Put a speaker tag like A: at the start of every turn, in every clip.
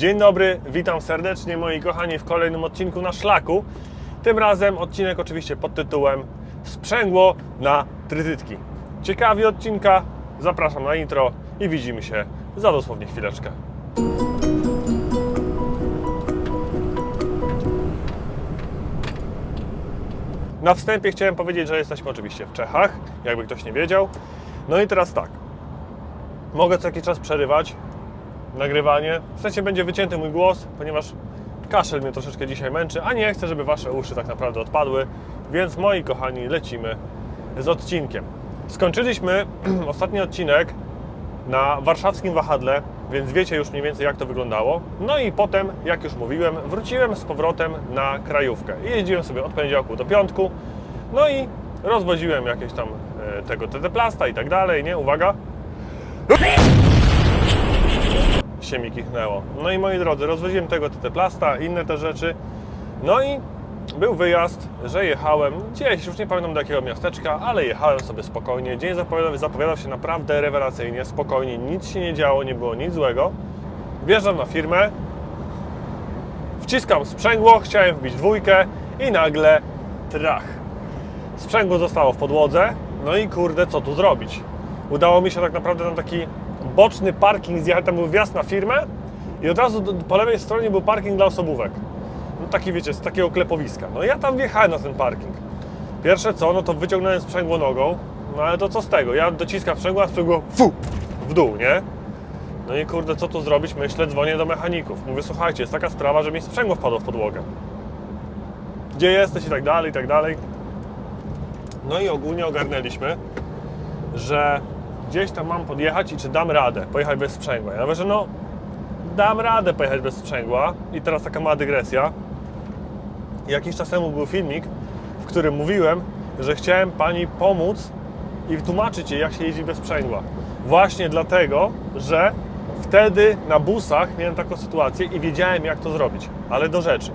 A: Dzień dobry, witam serdecznie moi kochani w kolejnym odcinku na szlaku. Tym razem odcinek oczywiście pod tytułem Sprzęgło na trytytki. Ciekawi odcinka, zapraszam na intro i widzimy się za dosłownie chwileczkę. Na wstępie chciałem powiedzieć, że jesteśmy oczywiście w Czechach, jakby ktoś nie wiedział. No i teraz tak. Mogę co jakiś czas przerywać nagrywanie. W sensie będzie wycięty mój głos, ponieważ kaszel mnie troszeczkę dzisiaj męczy, a nie chcę, żeby wasze uszy tak naprawdę odpadły. Więc moi kochani, lecimy z odcinkiem. Skończyliśmy ostatni odcinek na warszawskim wahadle, więc wiecie już mniej więcej jak to wyglądało. No i potem, jak już mówiłem, wróciłem z powrotem na krajówkę. Jeździłem sobie od poniedziałku do piątku. No i rozwoziłem jakieś tam e, tego TT Plasta i tak dalej, nie? Uwaga. Się mi kichnęło. No i moi drodzy, rozwoziłem tego TT Plasta, inne te rzeczy. No i był wyjazd, że jechałem gdzieś, już nie pamiętam do jakiego miasteczka, ale jechałem sobie spokojnie. Dzień zapowiadał, zapowiadał się naprawdę rewelacyjnie, spokojnie, nic się nie działo, nie było nic złego. Wjeżdżam na firmę, wciskam sprzęgło, chciałem wbić dwójkę i nagle trach. Sprzęgło zostało w podłodze, no i kurde, co tu zrobić? Udało mi się tak naprawdę na taki boczny parking zjechać, tam był wjazd na firmę i od razu do- po lewej stronie był parking dla osobówek. No taki wiecie, z takiego klepowiska. No ja tam wjechałem na ten parking. Pierwsze co, no to wyciągnąłem sprzęgło nogą, no ale to co z tego? Ja dociskam sprzęgło, a sprzęgło fu, w dół, nie? No i kurde, co tu zrobić? Myślę, dzwonię do mechaników. Mówię, słuchajcie, jest taka sprawa, że mi sprzęgło wpadło w podłogę. Gdzie jesteś i tak dalej, i tak dalej. No i ogólnie ogarnęliśmy, że gdzieś tam mam podjechać i czy dam radę pojechać bez sprzęgła. Ja mówię, że no dam radę pojechać bez sprzęgła i teraz taka mała dygresja. Jakiś czas temu był filmik, w którym mówiłem, że chciałem Pani pomóc i tłumaczyć jej, jak się jeździ bez sprzęgła. Właśnie dlatego, że wtedy na busach miałem taką sytuację i wiedziałem, jak to zrobić. Ale do rzeczy.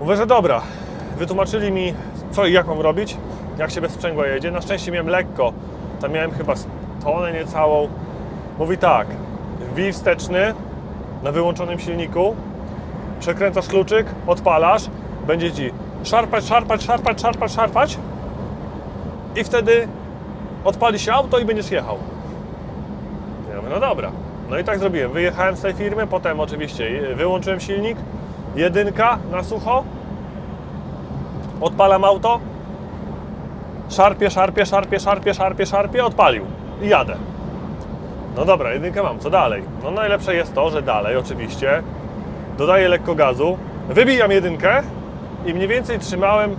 A: Mówię, że dobra, wytłumaczyli mi, co i jak mam robić, jak się bez sprzęgła jedzie. Na szczęście miałem lekko, tam miałem chyba tonę niecałą. Mówi tak, wbij wsteczny na wyłączonym silniku, przekręcasz kluczyk, odpalasz, będzie Ci szarpać, szarpać, szarpać, szarpać, szarpać i wtedy odpali się auto i będziesz jechał. Ja mówię, no dobra. No i tak zrobiłem. Wyjechałem z tej firmy, potem oczywiście wyłączyłem silnik, jedynka na sucho, odpalam auto, szarpie, szarpie, szarpie, szarpie, szarpie, szarpie, odpalił i jadę. No dobra, jedynkę mam, co dalej? No najlepsze jest to, że dalej oczywiście dodaję lekko gazu, wybijam jedynkę i mniej więcej trzymałem,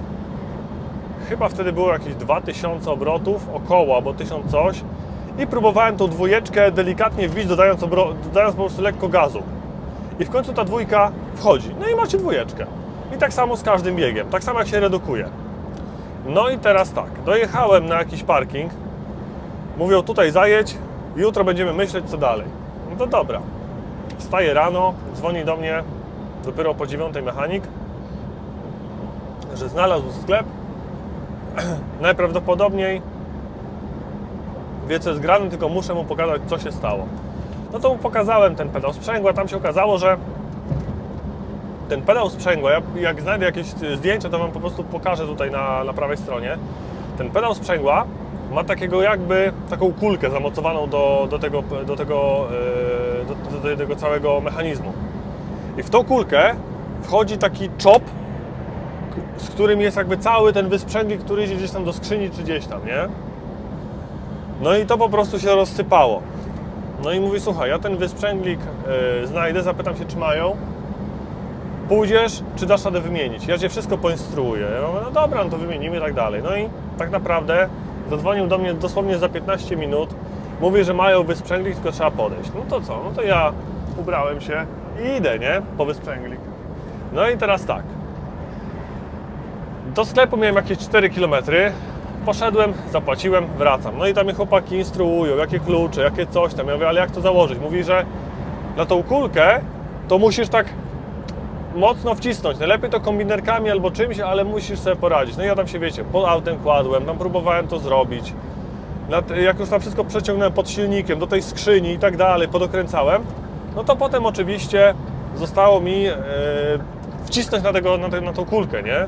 A: chyba wtedy było jakieś 2000 obrotów, około, albo 1000 coś i próbowałem tą dwójeczkę delikatnie wbić, dodając, dodając po prostu lekko gazu. I w końcu ta dwójka wchodzi. No i macie dwójeczkę. I tak samo z każdym biegiem, tak samo jak się redukuje. No i teraz tak, dojechałem na jakiś parking, mówią tutaj zajedź, jutro będziemy myśleć co dalej. No to dobra. Wstaję rano, dzwoni do mnie dopiero po dziewiątej mechanik, że znalazł sklep. Najprawdopodobniej wie co jest grane, tylko muszę mu pokazać co się stało. No to mu pokazałem ten pedał sprzęgła, tam się okazało, że ten pedał sprzęgła, ja, jak znajdę jakieś zdjęcia, to Wam po prostu pokażę tutaj na, na prawej stronie. Ten pedał sprzęgła ma takiego jakby, taką kulkę zamocowaną do, do, tego, do, tego, yy, do, do, tego całego mechanizmu. I w tą kulkę wchodzi taki czop, z którym jest jakby cały ten wysprzęglik, który idzie gdzieś tam do skrzyni czy gdzieś tam, nie? No i to po prostu się rozsypało. No i mówi, słuchaj, ja ten wysprzęglik yy, znajdę, zapytam się, czy mają. Pójdziesz, czy dasz radę wymienić? Ja Cię wszystko poinstruuję. Ja mówię, no dobra, no to wymienimy i tak dalej. No i tak naprawdę zadzwonił do mnie dosłownie za 15 minut. Mówi, że mają wysprzęglik, tylko trzeba podejść. No to co? No to ja ubrałem się i idę, nie? Po wysprzęglik. No i teraz tak. Do sklepu miałem jakieś 4 km. Poszedłem, zapłaciłem, wracam. No i tam mnie chłopaki instruują, jakie klucze, jakie coś tam. Ja mówię, ale jak to założyć? Mówi, że na tą kulkę to musisz tak mocno wcisnąć. Najlepiej to kombinerkami albo czymś, ale musisz sobie poradzić. No ja tam się, wiecie, pod autem kładłem, tam próbowałem to zrobić. Jak już tam wszystko przeciągnąłem pod silnikiem, do tej skrzyni i tak dalej, podokręcałem, No to potem oczywiście zostało mi e, wcisnąć na, tego, na, te, na tą kulkę, nie?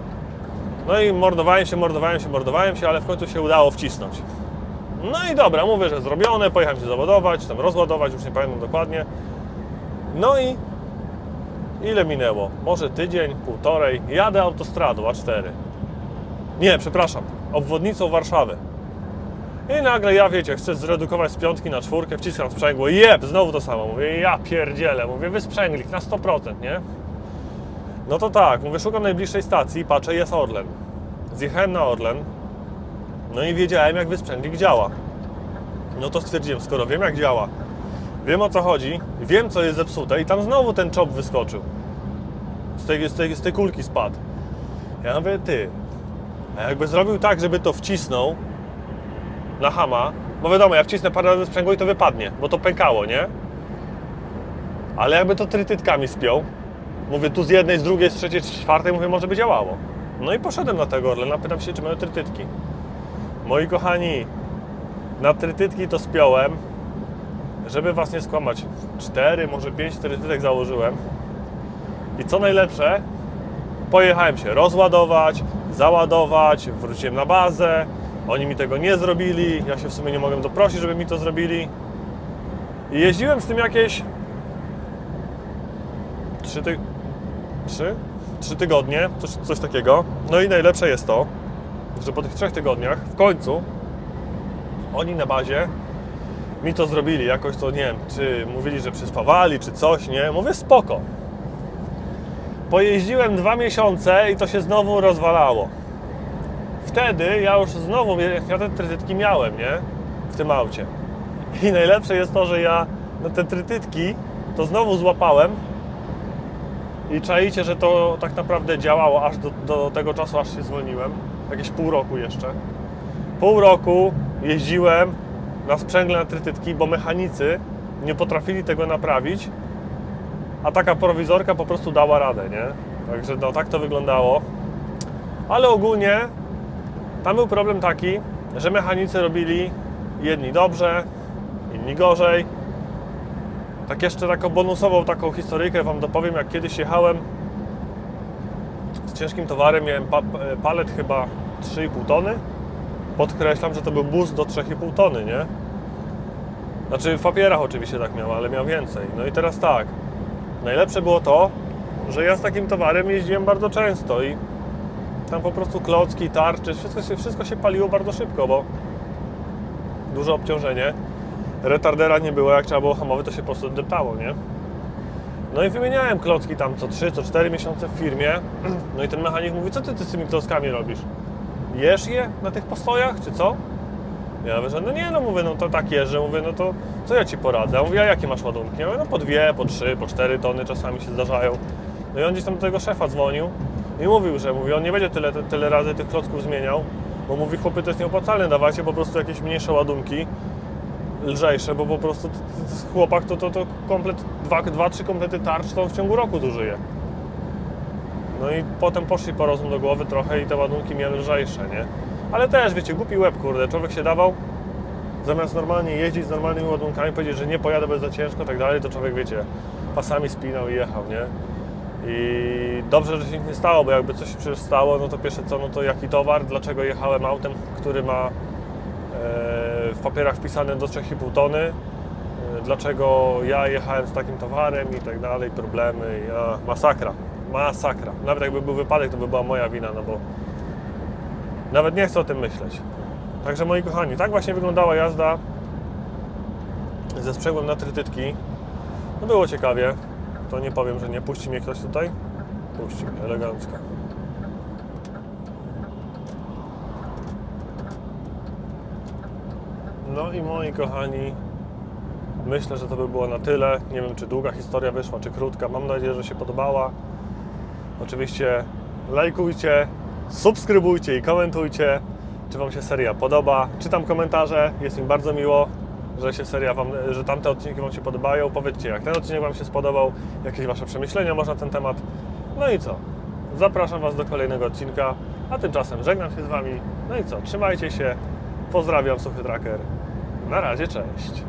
A: No i mordowałem się, mordowałem się, mordowałem się, ale w końcu się udało wcisnąć. No i dobra, mówię, że zrobione, pojechałem się załadować, tam rozładować, już nie pamiętam dokładnie. No i ile minęło? Może tydzień, półtorej. Jadę autostradą A4. Nie, przepraszam, obwodnicą Warszawy. I nagle ja, wiecie, chcę zredukować z piątki na czwórkę, wciskam sprzęgło jeb, znowu to samo. Mówię, ja pierdzielę, mówię, wysprzęglik na 100%, nie? No to tak, mówię, szukam najbliższej stacji, patrzę, jest Orlen. Zjechałem na Orlen, no i wiedziałem, jak wysprzęglik działa. No to stwierdziłem, skoro wiem, jak działa, wiem o co chodzi, wiem, co jest zepsute i tam znowu ten czop wyskoczył. Z tej, z tej, z tej kulki spadł. Ja mówię, ty, a jakby zrobił tak, żeby to wcisnął na hama, bo wiadomo, ja wcisnę parę razy sprzęgło i to wypadnie, bo to pękało, nie? Ale jakby to trytytkami spiął, mówię tu z jednej, z drugiej, z trzeciej, z czwartej, mówię, może by działało. No i poszedłem na tego Orlena, pytam się, czy mają trytytki. Moi kochani, na trytytki to spiąłem, żeby was nie skłamać. Cztery, może pięć trytytek założyłem. I co najlepsze, pojechałem się rozładować, załadować, wróciłem na bazę. Oni mi tego nie zrobili. Ja się w sumie nie mogłem doprosić, żeby mi to zrobili. I jeździłem z tym jakieś trzy, ty... trzy? trzy tygodnie, coś, coś takiego. No i najlepsze jest to, że po tych trzech tygodniach w końcu oni na bazie mi to zrobili. Jakoś to nie wiem, czy mówili, że przyspawali, czy coś, nie? Mówię spoko. Pojeździłem dwa miesiące i to się znowu rozwalało. Wtedy ja już znowu, ja te trytytki miałem, nie? W tym aucie. I najlepsze jest to, że ja te trytytki to znowu złapałem i czaicie, że to tak naprawdę działało aż do, do tego czasu, aż się zwolniłem. Jakieś pół roku jeszcze. Pół roku jeździłem na sprzęgle na trytytki, bo mechanicy nie potrafili tego naprawić, a taka prowizorka po prostu dała radę, nie? Także no tak to wyglądało. Ale ogólnie tam był problem taki, że mechanicy robili jedni dobrze, inni gorzej. Tak jeszcze taką bonusową taką historyjkę Wam dopowiem, jak kiedyś jechałem z ciężkim towarem, miałem pa palet chyba 3,5 tony. Podkreślam, że to był bus do 3,5 tony, nie? Znaczy w papierach oczywiście tak miał, ale miał więcej. No i teraz tak, najlepsze było to, że ja z takim towarem jeździłem bardzo często i tam po prostu klocki, tarcze, wszystko się, wszystko się paliło bardzo szybko, bo duże obciążenie. Retardera nie było, jak trzeba było hamować, to się po prostu deptało, nie? No i wymieniałem klocki tam co 3, co 4 miesiące w firmie. No i ten mechanik mówi, co ty, ty z tymi klockami robisz? Jesz je na tych postojach, czy co? Ja mówię, że no nie, no mówię, no to tak jeżdżę, mówię, no to co ja ci poradzę? Ja mówię, a jakie masz ładunki? Ja mówię, no po dwie, po trzy, po cztery tony czasami się zdarzają. No i on gdzieś tam do tego szefa dzwonił i mówił, że mówi, on nie będzie tyle, tyle razy tych klocków zmieniał, bo mówi, chłopy, to jest nieopłacalne, dawajcie po prostu jakieś mniejsze ładunki, lżejsze, bo po prostu chłopak to, to, to komplet, dwa, dwa, trzy komplety tarcz to w ciągu roku zużyje. No i potem poszli po rozum do głowy trochę i te ładunki miały lżejsze, nie? Ale też, wiecie, głupi łeb, kurde, człowiek się dawał, zamiast normalnie jeździć z normalnymi ładunkami, powiedzieć, że nie pojadę, bo jest za ciężko, tak dalej, to człowiek, wiecie, pasami spinał i jechał, nie? I dobrze, że się nic nie stało, bo jakby coś się przecież stało, no to pierwsze co, no to jaki towar, dlaczego jechałem autem, który ma e, w papierach wpisane do 3,5 tony, e, dlaczego ja jechałem z takim towarem i tak dalej, problemy, i, a, masakra, masakra. Nawet jakby był wypadek, to by była moja wina, no bo nawet nie chcę o tym myśleć. Także moi kochani, tak właśnie wyglądała jazda ze sprzęgłem na trytytki. No było ciekawie, to nie powiem, że nie. Puści mnie ktoś tutaj? Puści mnie, elegancko. No i moi kochani, myślę, że to by było na tyle. Nie wiem, czy długa historia wyszła, czy krótka. Mam nadzieję, że się podobała. Oczywiście lajkujcie, subskrybujcie i komentujcie, czy Wam się seria podoba. Czytam komentarze, jest mi bardzo miło, że się seria Wam, że tamte odcinki Wam się podobają. Powiedzcie, jak ten odcinek Wam się spodobał, jakieś Wasze przemyślenia może na ten temat. No i co? Zapraszam Was do kolejnego odcinka, a tymczasem żegnam się z Wami. No i co? Trzymajcie się. Pozdrawiam, Suchy Tracker. Na razie, cześć.